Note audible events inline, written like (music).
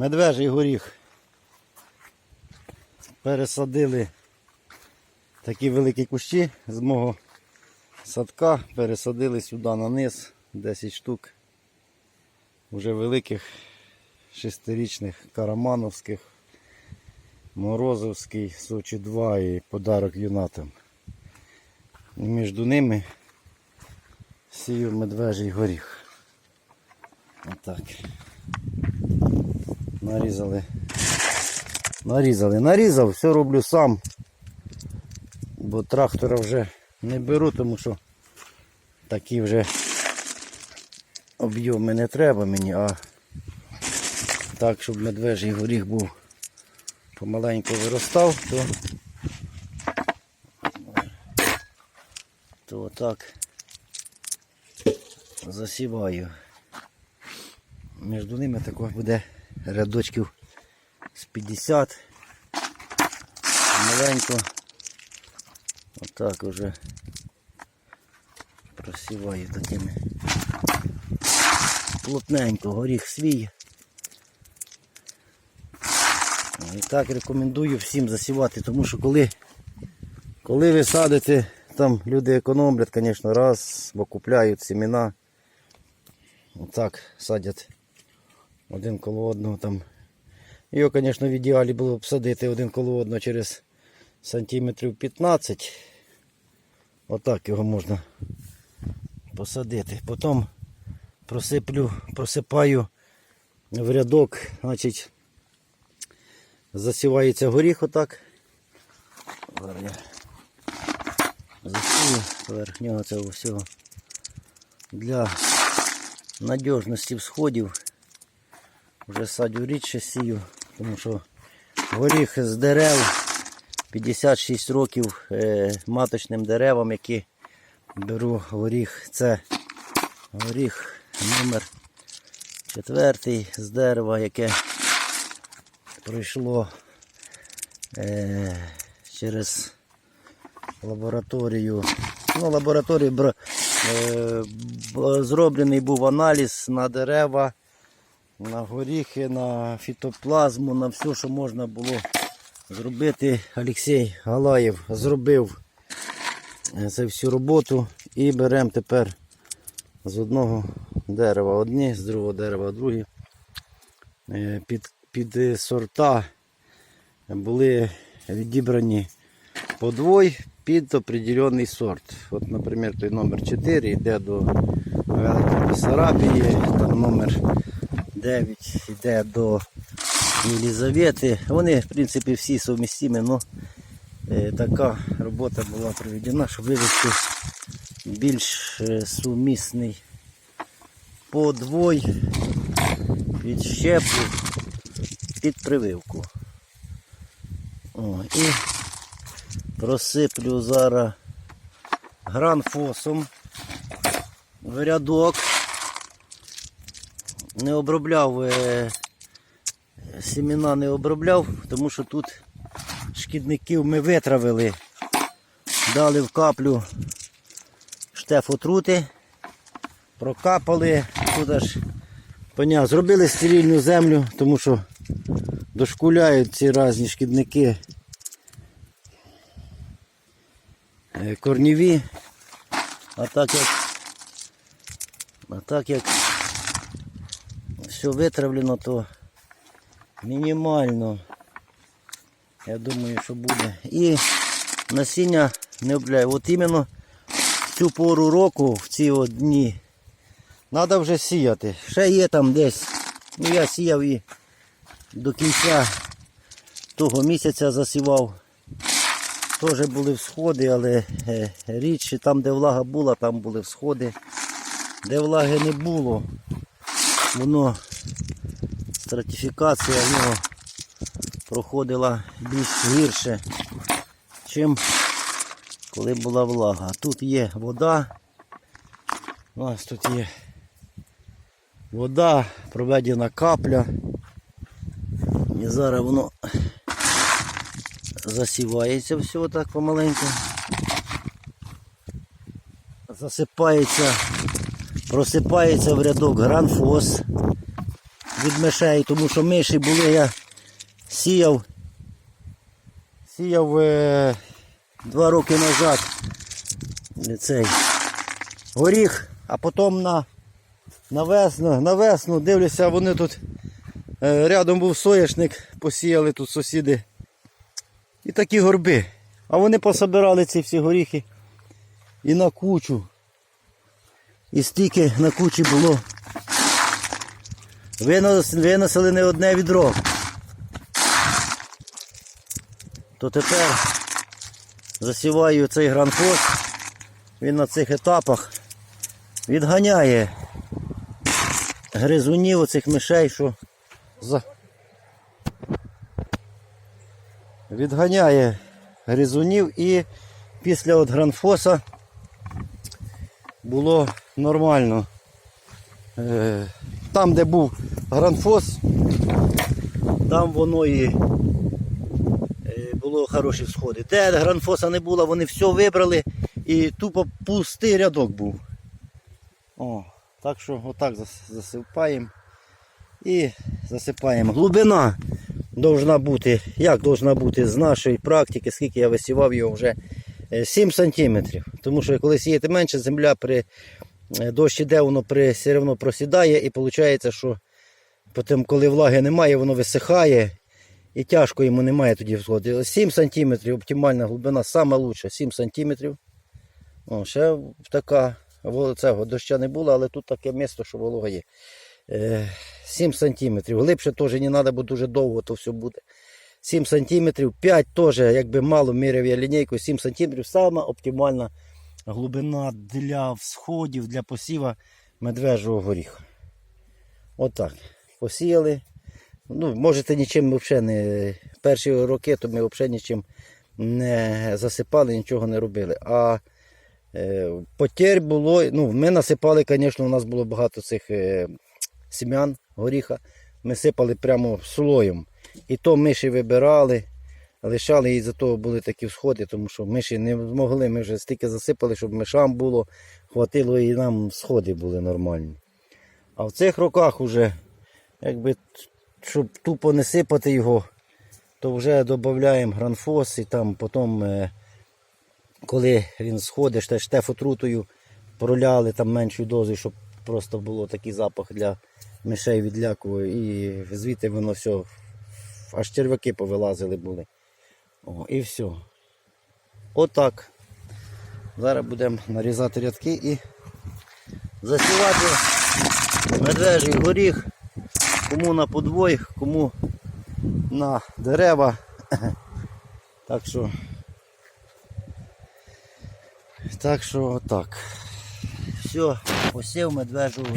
Медвежий горіх. Пересадили такі великі кущі з мого садка, пересадили сюди на низ 10 штук. Уже великих шестирічних карамановських, Морозовський, Сочі 2 і подарок юнатам. І між ними сію медвежий горіх. Отак. Нарізали. Нарізали. Нарізав, все роблю сам. Бо трактора вже не беру, тому що такі вже об'єми не треба мені, а так, щоб медвежий горіх був помаленьку виростав, то, то отак засіваю. Між ними також буде рядочків з 50. Маленько. Отак уже просіваю такими. Плотненько, горіх свій. І так рекомендую всім засівати, тому що коли, коли ви садите, там люди економлять, звісно, раз, бо купляють семена. Отак садять один коло одного там. Його, звісно, в ідеалі було б садити один коло одного через сантиметрів 15. Отак його можна посадити. Потім просиплю, просипаю в рядок, значить, засівається горіх отак. Зараз я засію поверх нього цього всього для надіжності всходів. Вже садю рідше сію, тому що горіх з дерев 56 років е, маточним деревам, які беру горіх. Це горіх номер четвертий з дерева, яке пройшло е, через лабораторію. Ну, лабораторію бр- е, зроблений був аналіз на дерева, на горіхи, на фітоплазму, на все, що можна було зробити. Олексій Галаєв зробив е, цю всю роботу і беремо тепер з одного дерева одні, з другого дерева другі. Е, Під, під сорта були відібрані подвой під определений сорт. От, наприклад, той номер 4 йде до Великої Бессарабії, там номер 9 йде до Єлізавети. Вони, в принципі, всі совмістимі, але така робота була проведена, щоб вивести більш е, сумісний подвой під щепу, під прививку. О, і просиплю зараз гранфосом в рядок. Не обробляв е, семена не обробляв, тому що тут шкідників ми витравили, дали в каплю штеф отрути, прокапали, тут аж поня, зробили стерильну землю, тому що дошкуляють ці різні шкідники е, корніві. А так як а так як все витравлено, то мінімально. Я думаю, що буде. І насіння не обляю. От іменно цю пору року, в ці дні, треба вже сіяти. Ще є там десь. Ну я сіяв і до кінця того місяця засівав. Теж були всходи, але е, рідше там, де влага була, там були всходи. Де влаги не було, воно стратифікація в нього проходила більш гірше, чим коли була влага. Тут є вода. У нас тут є вода, проведена капля. І зараз воно засівається все так помаленьку. Засипається, просипається в рядок гранфос. Від мишей, тому що миші були, я сіяв. Сіяв е, два роки назад цей горіх, а потім на, на, весну, на весну дивлюся, вони тут е, рядом був соняшник, посіяли тут сусіди. І такі горби. А вони пособирали ці всі горіхи і на кучу. І стільки на кучі було. Винос, виносили не одне відро. То тепер засіваю цей гранфос. Він на цих етапах відганяє гризунів оцих мишей, що за... відганяє гризунів і після от гранфоса було нормально. Е, Там, де був гранфос, там воно і е, було хороші всходи. Де гранфоса не було, вони все вибрали і тупо пустий рядок був. О, так що отак засипаємо і засипаємо. Глибина должна бути, як должна бути з нашої практики, скільки я висівав його вже е, 7 сантиметрів. Тому що коли сіяти менше, земля при е, дощ іде, воно при, все одно просідає і виходить, що потім, коли влаги немає, воно висихає і тяжко йому немає тоді всходити. 7 сантиметрів оптимальна глибина, саме лучше 7 сантиметрів. О, ще така, цього доща не було, але тут таке місто, що волога є. Е, 7 сантиметрів. Глибше теж не треба, бо дуже довго то все буде. 7 сантиметрів, 5 теж, якби мало міряв я лінійку, 7 сантиметрів сама оптимальна глибина для всходів, для посіва медвежого горіха. Отак. Посіяли. Ну, можете нічим взагалі не. Перші роки то ми взагалі нічим не засипали, нічого не робили. А е, потерь було. Ну, ми насипали, звісно, у нас було багато цих е, сім'ян горіха. Ми сипали прямо слоєм. І то миші вибирали, лишали, і за того були такі всходи, тому що миші не змогли. Ми вже стільки засипали, щоб мишам було, хватило і нам сходи були нормальні. А в цих роках вже, якби, щоб тупо не сипати його, то вже додаємо гранфос і там потім, е, коли він сходить, теж тефотрутою проляли там меншою дозою, щоб просто було такий запах для мишей відлякував. І звідти воно все, аж черв'яки повилазили були. О, і все. Отак. Зараз будемо нарізати рядки і засівати медвежий горіх, кому на подвой, кому на дерева. (laughs) Так що, так що отак. Все, посів медвежого.